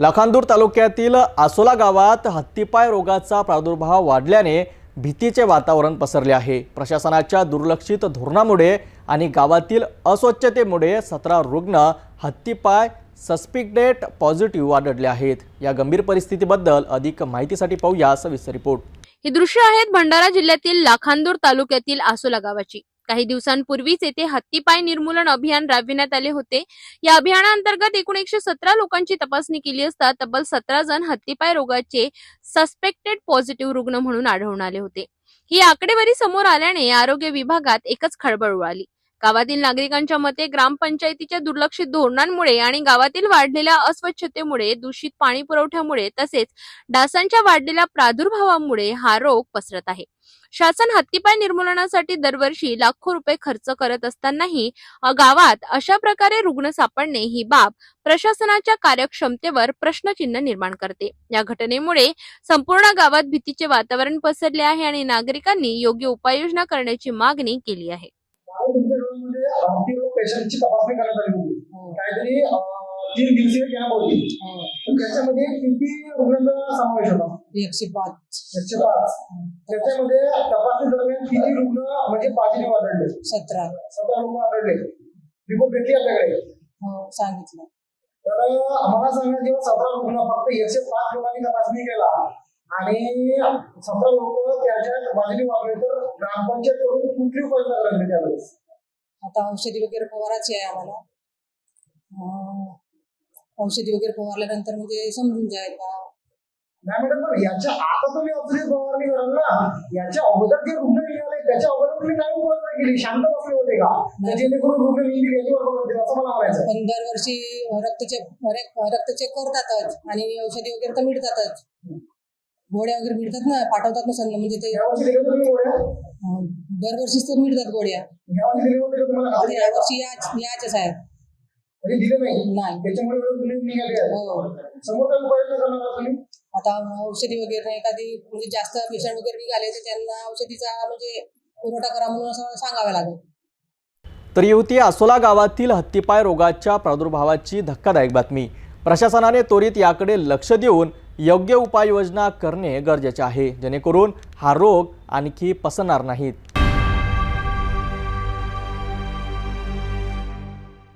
लाखांदूर तालुक्यातील आसोला गावात हत्तीपाय रोगाचा प्रादुर्भाव वाढल्याने भीतीचे वातावरण पसरले आहे. प्रशासनाच्या दुर्लक्षित धोरणामुळे आणि गावातील अस्वच्छतेमुळे सतरा रुग्ण हत्तीपाय सस्पिक्टेड पॉझिटिव्ह आढळले आहेत. या गंभीर परिस्थितीबद्दल अधिक माहितीसाठी पाहूया सविस्तर रिपोर्ट. ही दृश्य आहेत भंडारा जिल्ह्यातील लाखांदूर तालुक्यातील आसोला गावाची. काही दिवसांपूर्वीच येथे हत्तीपाय निर्मूलन अभियान राबविण्यात आले होते. या अभियानाअंतर्गत एकूण एकशे सतरा लोकांची तपासणी केली असता तब्बल सतरा जण हत्तीपाय रोगाचे सस्पेक्टेड पॉझिटिव्ह रुग्ण म्हणून आढळून आले होते. ही आकडेवारी समोर आल्याने आरोग्य विभागात एकच खळबळ उडाली. गावातील नागरिकांच्या मते ग्रामपंचायतीच्या दुर्लक्षित धोरणांमुळे आणि गावातील वाढलेल्या अस्वच्छतेमुळे दूषित पाणी पुरवठ्यामुळे तसेच डासांच्या वाढलेल्या प्रादुर्भावामुळे हा रोग पसरत आहे. शासन हत्तीपाय निर्मूलनासाठी दरवर्षी लाखो रुपये खर्च करत असतानाही गावात अशा प्रकारे रुग्ण सापडणे ही बाब प्रशासनाच्या कार्यक्षमतेवर प्रश्नचिन्ह निर्माण करते. या घटनेमुळे संपूर्ण गावात भीतीचे वातावरण पसरले आहे आणि नागरिकांनी योग्य उपाययोजना करण्याची मागणी केली आहे. रोग पेशंटची तपासणी करण्यात आली होती. काहीतरी अं, तीन दिवसीय कॅम्प होती. तर त्याच्यामध्ये किती रुग्णांचा समावेश होता. एकशे पाच. एकशे पाच. त्याच्यामध्ये तपासणी दरम्यान किती रुग्ण म्हणजे पॉझिटिव्ह आढळले. सतरा. सतरा रुग्ण आढळले. रिपोर्ट भेटली आपल्याकडे. हो सांगितलं. तर आम्हाला सांगा जेव्हा सतरा रुग्ण फक्त एकशे पाच लोकांनी तपासणी केला आणि सतरा लोक त्याच्यात पॉझिटिव्ह आले तर ग्रामपंचायत कडून कुठली उपाययोजना लागली त्यावेळेस आता औषधी वगैरे फवारायची आहे आम्हाला. औषधी वगैरे फवारल्यानंतर म्हणजे समजून जाईल का नाही मॅडम पण याच्या आता तुम्ही औषधी फवारणी कराल ना याच्या अगोदर जे रुग्ण निघाले त्याच्या अगोदर तुम्ही काय उपाययोजना केली? शांत बसले होते का? तर जेणेकरून रुग्ण निघतील याची बरोबर होते असं मला म्हणायचं आहे. पण दरवर्षी रक्तचेक रक्त चेक करतातच आणि औषधी वगैरे तर मिळतातच गोळ्या वगैरे मिळतात ना पाठवतात ना म्हणजे ते दरवर्षीच तर मिळतात गोळ्या. यावर्षी दिले होते का तुम्हाला? आता? यावर्षी याच याचच आहेत म्हणजे दिले नाही. नाही. त्याच्यामुळे रुग्ण निघाले आहेत. हो. समोर काय उपाययोजना करणार आहात तुम्ही? आता औषधी वगैरे एखादी म्हणजे जास्त पेशंट वगैरे निघाले तर त्यांना औषधीचा म्हणजे पुरवठा करा म्हणून असं सांगावं लागेल. तर ही होती आसोला गावातील हत्तीपाय रोगाच्या प्रादुर्भावाची धक्कादायक बातमी. प्रशासनाने त्वरित याकडे लक्ष देऊन योग्य उपाययोजना करणे गरजेचे आहे. जेणेकरून हा रोग आणखी पसरणार नाहीत.